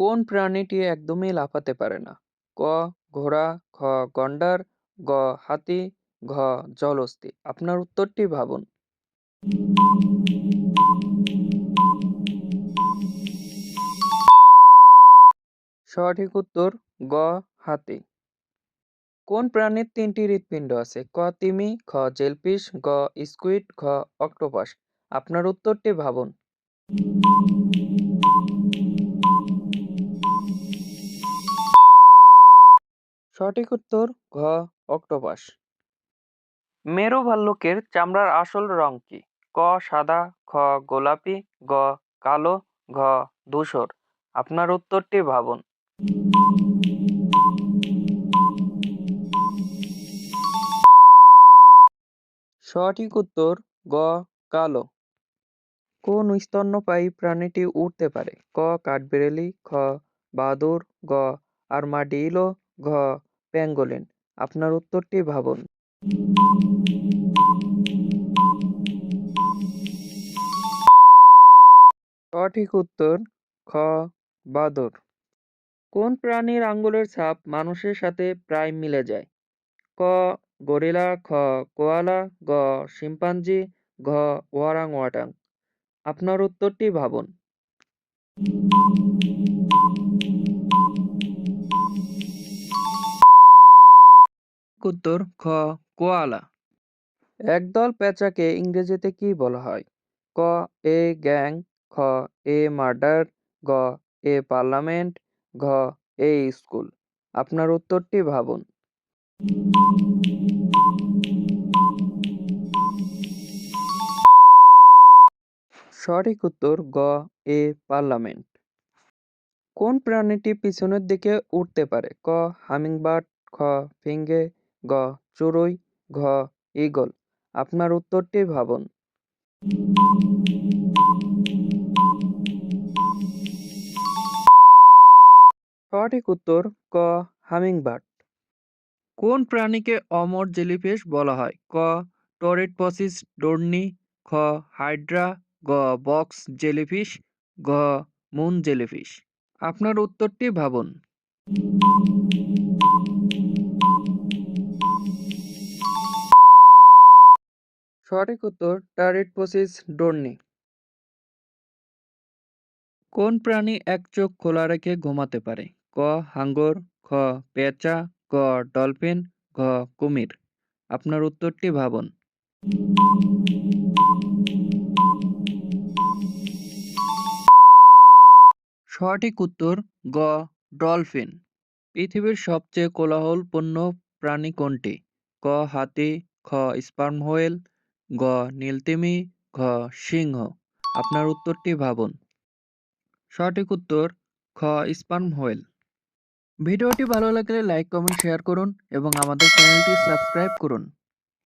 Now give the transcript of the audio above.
কোন প্রাণীটি একদমই লাফাতে পারে না? ক, ঘোড়া খ গন্ডার, গ, হাতি, ঘ, জলহস্তী। আপনার উত্তরটি ভাবুন। সঠিক উত্তর, গ, হাতি। কোন প্রাণীর তিনটি হৃৎপিণ্ড আছে? ক, তিমি, খ, জেলফিশ, গ, স্কুইড, ঘ, অক্টোপাস। আপনার উত্তরটি ভাবুন। সঠিক উত্তর ঘ অক্টোপাস। মেরু ভাল্লুকের চামড়ার আসল রং কি? ক সাদা খ গোলাপি গ কালো ঘ ধূসর। আপনার উত্তরটি ভাবুন। সঠিক উত্তর গ কালো। কোন স্তন্যপায়ী প্রাণীটি উড়তে পারে? ক কাঠবিড়ালি খ বাদুর গ আর্মাডিলো ঘ প্যাঙ্গোলিন আপনার উত্তরটি ভাবুন। সঠিক উত্তর, খ, বাদর। কোন প্রাণীর আঙ্গুলের ছাপ মানুষের সাথে প্রায় মিলে যায়? ক, গরিলা, খ, কোয়ালা, গ, শিম্পাঞ্জি, ঘ ওয়ারাং ওয়াটাং আপনার উত্তরটি ভাবুন। উত্তর খ কোয়ালা। একদল পেঁচাকে ইংরেজিতে কি বলা হয়? ক, এ গ্যাং, খ, এ মার্ডার, গ, এ পার্লামেন্ট, ঘ, এ স্কুল। আপনার উত্তরটি ভাবুন। সঠিক উত্তর গ, এ পার্লামেন্ট। কোন প্রাণীটি পিছনের দিকে উঠতে পারে? ক, হামিংবার্ড, খ, ফিঙ্গে গ, চড়ুই, ঘ, ঈগল। আপনার উত্তরটি ভাবুন। সঠিক উত্তর, ক, হামিংবার্ড। কোন প্রাণীকে অমর জেলিফিশ বলা হয়? ক, টরেটপসিস, ডোর্নি, খ, হাইড্রা, গ, বক্স জেলিফিশ ঘ মুন জেলিফিশ। আপনার উত্তরটি ভাবুন। সঠিক উত্তর টারেটপসিস ডোর্নি। কোন প্রাণী এক চোখ খোলা রেখে ঘুমাতে পারে? ক, হাঙ্গর, খ, পেঁচা, ক, ডলফিন, ঘ, কুমির। আপনার উত্তরটি ভাবুন। সঠিক উত্তর গ, ডলফিন। পৃথিবীর সবচেয়ে কোলাহলপূর্ণ প্রাণী কোনটি? ক, হাতি, খ, স্পার্ম হোয়েল গ, নীলতিমি, ঘ, সিংহ। আপনার উত্তরটি ভাবুন। সঠিক উত্তর, খ স্পার্ম হোয়েল। ভিডিওটি ভালো লাগলে লাইক, কমেন্ট, শেয়ার করুন এবং আমাদের চ্যানেলটি সাবস্ক্রাইব করুন।